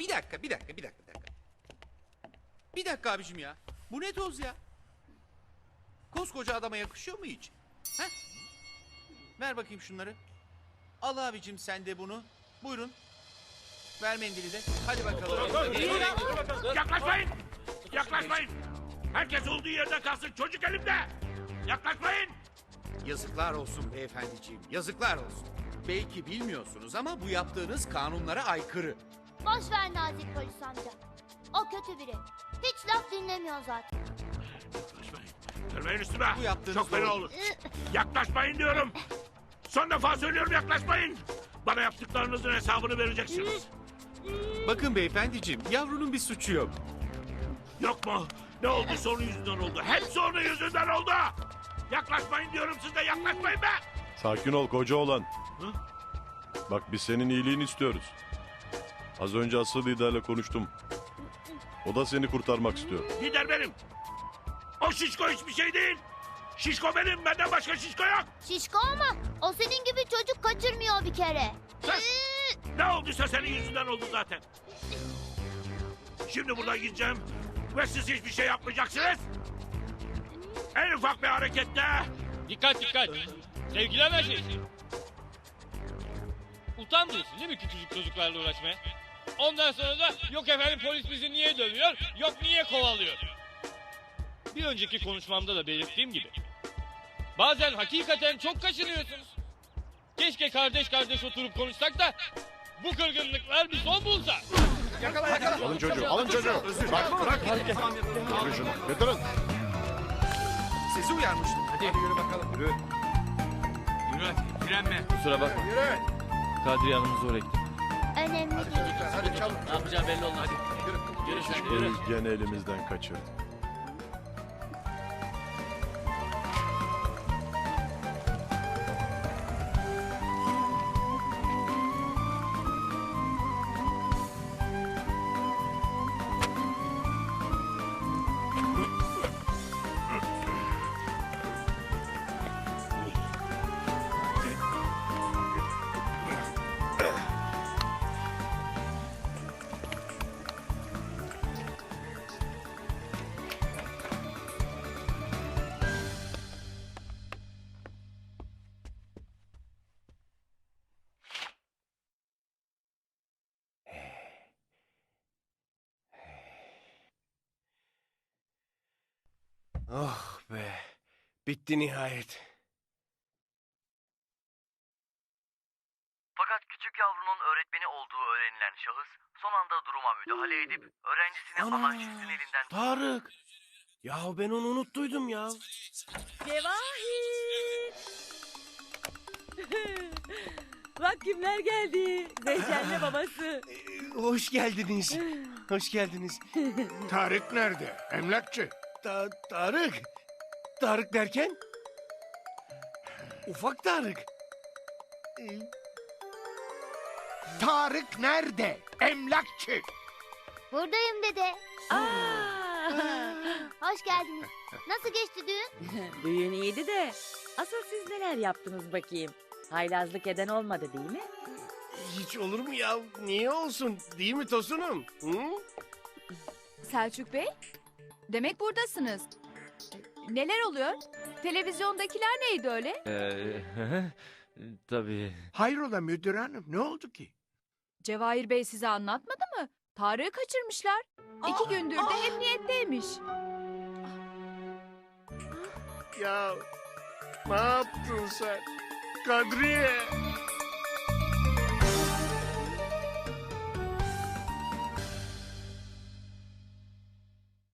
bir dakika, bir dakika, bir dakika, bir dakika. Bir dakika abicim ya. Bu ne toz ya? Koskoca adama yakışıyor mu hiç? Ha? Ver bakayım şunları. Al abicim sen de bunu. Buyurun. Ver mendili de. Hadi bakalım. Yaklaşmayın! Yaklaşmayın! Herkes olduğu yerde kalsın. Çocuk elimde! Yaklaşmayın! Yazıklar olsun beyefendiciğim. Yazıklar olsun. Belki bilmiyorsunuz ama bu yaptığınız kanunlara aykırı. Boş ver Nazik polis amca. O kötü biri. Hiç laf dinlemiyor zaten. Yaklaşmayın. Gelmeyin üstüme. Bu yaptığınız Çok fena doğru. olur. Yaklaşmayın diyorum. Son defa söylüyorum yaklaşmayın. Bana yaptıklarınızın hesabını vereceksiniz. Bakın beyefendiciğim, yavrunun bir suçu yok. Yok mu? Ne oldu onun yüzünden oldu. Hepsi onun yüzünden oldu. Yaklaşmayın diyorum size yaklaşmayın be. Sakin ol koca olan. Bak biz senin iyiliğini istiyoruz. Az önce asıl liderle konuştum. O da seni kurtarmak istiyor. Lider benim. O şişko hiçbir şey değil. Şişko benim. Benden başka şişko yok. Şişko ama o senin gibi çocuk kaçırmıyor bir kere. Sen- Ne olduysa senin yüzünden oldu zaten. Şimdi buradan gideceğim. Ve siz hiçbir şey yapmayacaksınız. En ufak bir harekette Dikkat dikkat. Sevgili anacı. Utanmıyorsun değil mi küçücük çocuklarla uğraşmaya? Ondan sonra da yok efendim polis bizi niye dövüyor, yok niye kovalıyor. Bir önceki konuşmamda da belirttiğim gibi. Bazen hakikaten çok kaşınıyorsunuz. Keşke kardeş kardeş oturup konuşsak da bu kırgınlıklar bir son bulsa. Alın çocuğu, alın çocuğu. Bırak, bırak. Götürün şunu, götürün. Sizi uyarmıştım. Hadi, yürü bakalım. Yürü. Kusura bakma. Kadriye Hanım'ı zor ektim. Önemli değil. Ne yapacağı belli olmaz. Hadi. Görüşürüz. Biz gene elimizden kaçırdık. Oh be. Bitti nihayet. Fakat küçük yavrunun öğretmeni olduğu öğrenilen şahıs son anda duruma müdahale edip öğrencisini Ana! anarşistin elinden Tarık. Ya ben onu unuttuydum ya. Cevahir. Bak kimler geldi. Zeyşen'le babası. Hoş geldiniz. Hoş geldiniz. Tarık nerede? Emlakçı. Ta Tarık. Tarık derken? Ufak Tarık. Ee, Tarık nerede? Emlakçı. Buradayım dede. Aa. Hoş geldiniz. Nasıl geçti düğün? Düğün iyiydi de. Asıl siz neler yaptınız bakayım. Haylazlık eden olmadı değil mi? hiç olur mu ya? Niye olsun? Değil mi Tosunum? Hı? Selçuk Bey, demek buradasınız. Neler oluyor? Televizyondakiler neydi öyle? Ee, tabii. Hayrola müdür hanım ne oldu ki? Cevahir Bey size anlatmadı mı? Tarık'ı kaçırmışlar. İki gündür de emniyetteymiş. Ya ne yaptın sen? Kadriye.